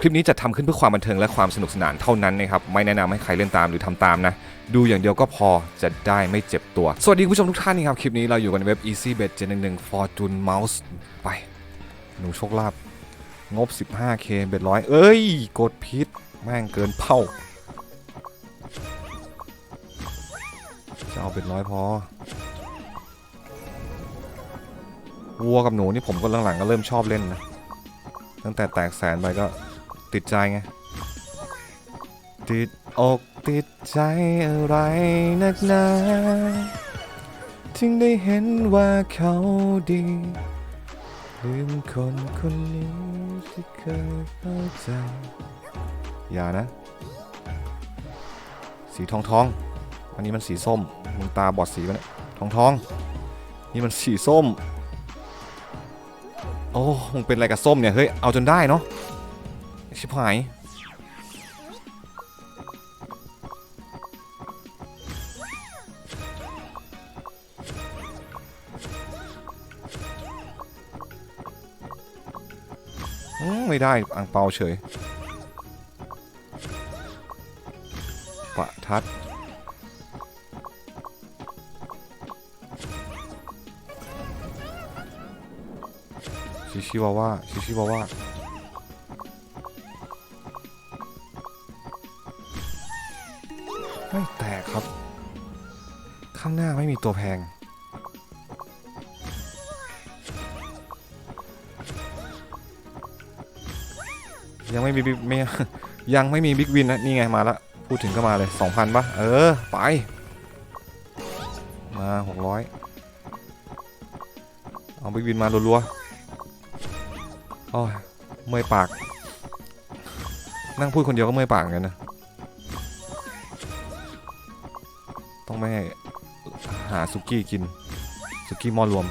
คลิปนี้จะทำขึ้นเพื่อความบันเทิงและความสนุกสนานเท่านั้นนะครับ ไม่แนะนำให้ใครเล่นตามหรือทำตามนะ ดูอย่างเดียวก็พอจะได้ไม่เจ็บตัว สวัสดีคุณผู้ชมทุกท่านนะครับ คลิปนี้เราอยู่กันในเว็บ Easy Bet 711 Fortune Mouse ไป หนูโชคลาภงบ 15k เบ็ดร้อยเอ้ย กดพิษ แม่งเกินเป้าจะเอาเบ็ดร้อยพอวัวกับหนูนี่ผมก็หลังๆก็เริ่มชอบเล่นนะ ตั้งแต่แตกแสนไปก็ ติดใจไง ติดอกติดใจอะไรนักหนาถึงได้เห็นว่าเขาดี ลืมคนคนนี้ที่เคยเข้าใจ อย่านะ สีทองทอง อันนี้มันสีส้ม มึงตาบอดสีปะเนี่ยทองทอง นี่มันสีส้ม โอ้มึงเป็นอะไรกับส้มเนี่ย เฮ้ย เอาจนได้เนาะ ชิบหาย ไม่ได้อ่างเปาเฉย ประทัดชิชิวาว่าชิชิวาว่า ไม่แตกครับ ข้างหน้าไม่มีตัวแพง ยังไม่มีบิ๊กไม่ยังไม่มีบิ๊กวินนะ นี่ไงมาละ พูดถึงก็มาเลย 2,000ปะเออ ไป มา 600 เอาบิ๊กวินมารัวๆโอ้ยเมื่อยปาก นั่งพูดคนเดียวก็เมื่อยปากเหมือนกันนะ ต้องไม่หาสุกี้กินสุกี้หม้อรวม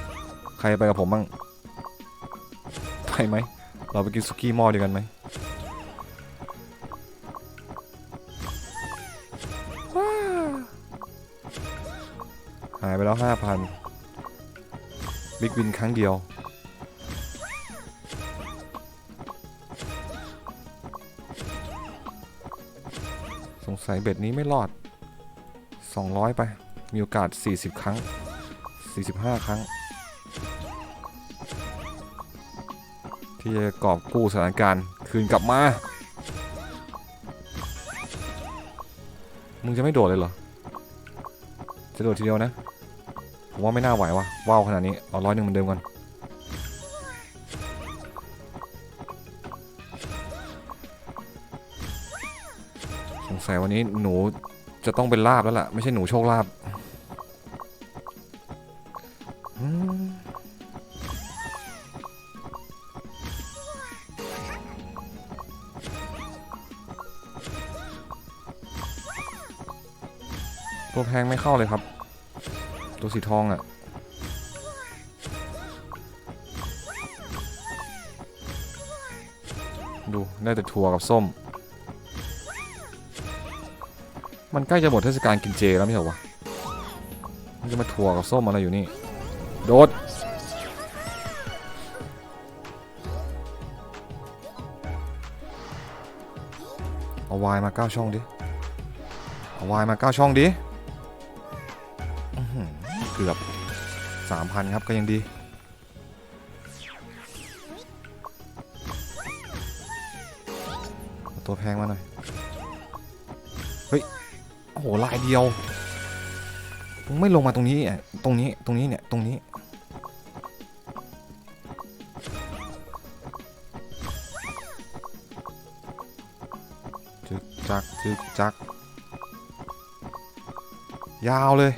ใครไปกับผมบ้างไปไหมเราไปกินสุกี้หม้อเดียวกันไหมหายไปแล้วห้าพันบิ๊กวินครั้งเดียวสงสัยเบ็ดนี้ไม่รอด 200 ไป มีโอกาส 40 ครั้ง 45 ครั้ง ที่จะกอบกู้สถานการณ์ คืนกลับมา มึงจะไม่โดดเลยเหรอ จะโดดทีเดียวนะ ผมว่าไม่น่าไหววะว้าวขนาดนี้ เอาร้อยหนึ่งเหมือนเดิมก่อนสงสัยวันนี้หนู จะต้องเป็นลาบแล้วล่ะ ไม่ใช่หนูโชคลาบตัวแพงไม่เข้าเลยครับ ตัวสีทองอะ่ะดูได้แต่ถั่วกับส้ม มันใกล้จะหมดเทศกาลกินเจแล้วไม่ใช่หรอวะ มันจะมาถั่วกับส้มอะไรอยู่นี่ โดด เอาวายมาเก้าช่องดิ เอาวายมาเก้าช่องดิ เกือบสามพันครับก็ยังดีตัวแพงมาหน่อย โอ้โหลายเดียวมึงไม่ลงมาตรงนี้อะตรงนี้ตรงนี้เนี่ยตรงนี้จึกจักจึกจัก ยาวเลย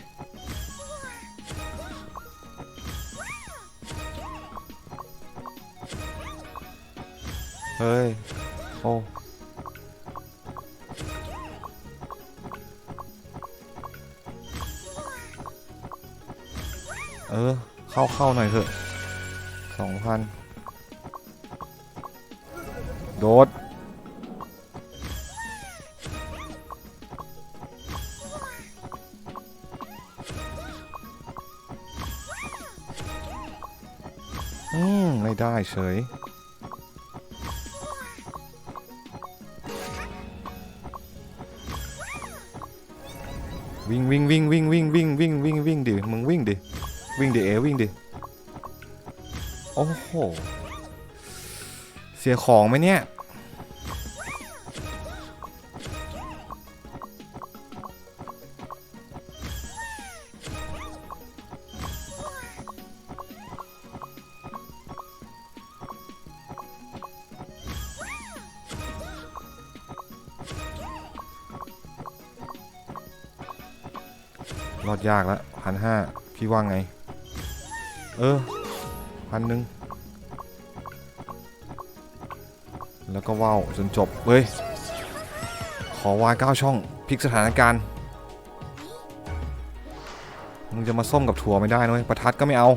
เฮ้ย โอ้ เออ เข้าเข้าหน่อยเถอะสองพันโดดอืม ไม่ได้เฉยวิ่งวิ่งวิ่งวิ่งวิ่งวิ่งวิ่งวิ่งวิ่งดิมึงวิ่งดิ วิ่งดิเอวิ่งดิ โอ้โห เสียของไหมเนี่ย รอดยากแล้วพันห้าพี่ว่าไง เออพันหนึ่งแล้วก็ว่าวจนจบ เฮ้ย ขอวายเก้าช่องพลิกสถานการณ์มึงจะมาส้มกับถั่วไม่ได้นะเว้ยประทัดก็ไม่เอา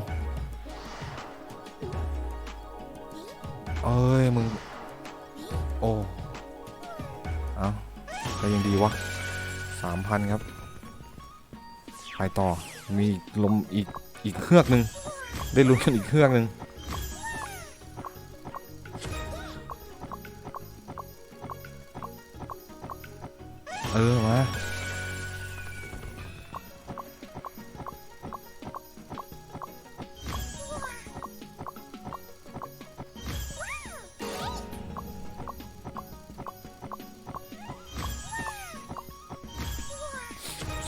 เอ้ย มึง โอ้เอาก็ยังดีวะสามพันครับ ไปต่อมีลมอีก อีกเครือกหนึ่ง ได้ลุ้นกันอีกเครื่อกหนึ่งเออ มา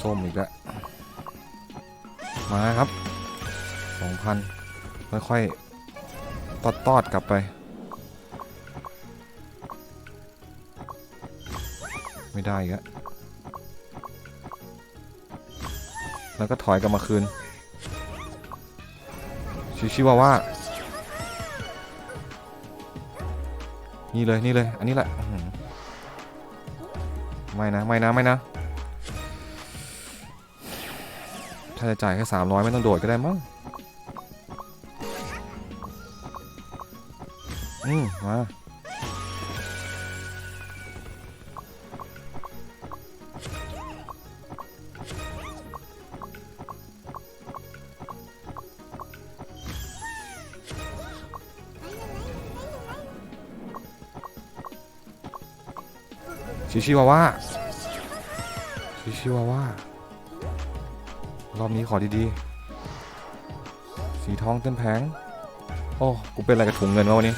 ส้มอีกแล้วมาครับ 2,000ค่อยๆตอดตอดๆกลับไป ไม่ได้อีกแล้วแล้วก็ถอยกลับมาคืน ชิชิวาว่า นี่เลยนี่เลย อันนี้แหละไม่นะ ไม่นะ ไม่นะ ถ้าจะจ่ายแค่300ไม่ต้องโดดก็ได้มั้ง อืมมาชิชิวาว่าชิชิวาว่ารอบนี้ขอดีๆ สีทองเต็มแผง โอ้ กูเป็นอะไรกับถุงเงินวะวันนี้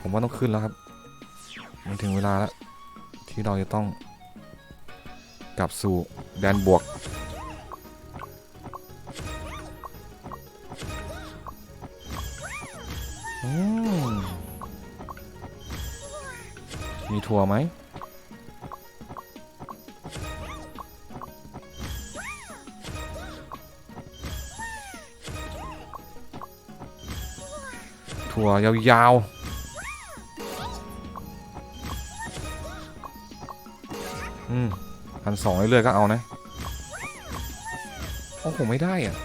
ผมว่าต้องขึ้นแล้วครับ มันถึงเวลาแล้ว ที่เราจะต้อง กลับสู่แดนบวกอืมมีทัวร์ไหมถั่วยาวๆ อืมพันสองเรื่อยๆก็เอานะโอ้โหไม่ได้อะ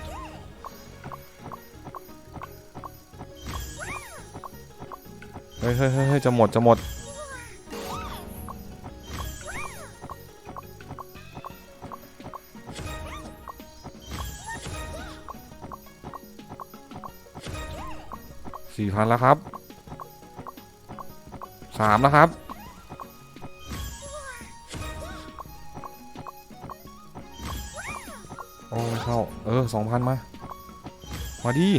เฮ้ยเฮ้ยเฮ้ยเฮ้ยจะหมดจะหมดสี่พันแล้วครับสามแล้วครับ โอ้ไม่เข้า เออสองพันมา มาดี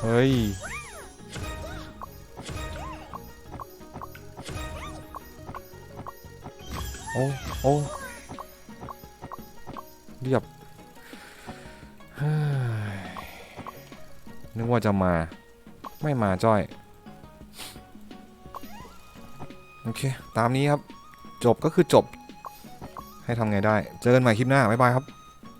เฮ้ย โอ้ โอ้เรียบนึกว่าจะมา ไม่มาจ้อย โอเค ตามนี้ครับ จบก็คือจบ ให้ทำไงได้ เจอกันใหม่คลิปหน้า บ๊ายบายครับ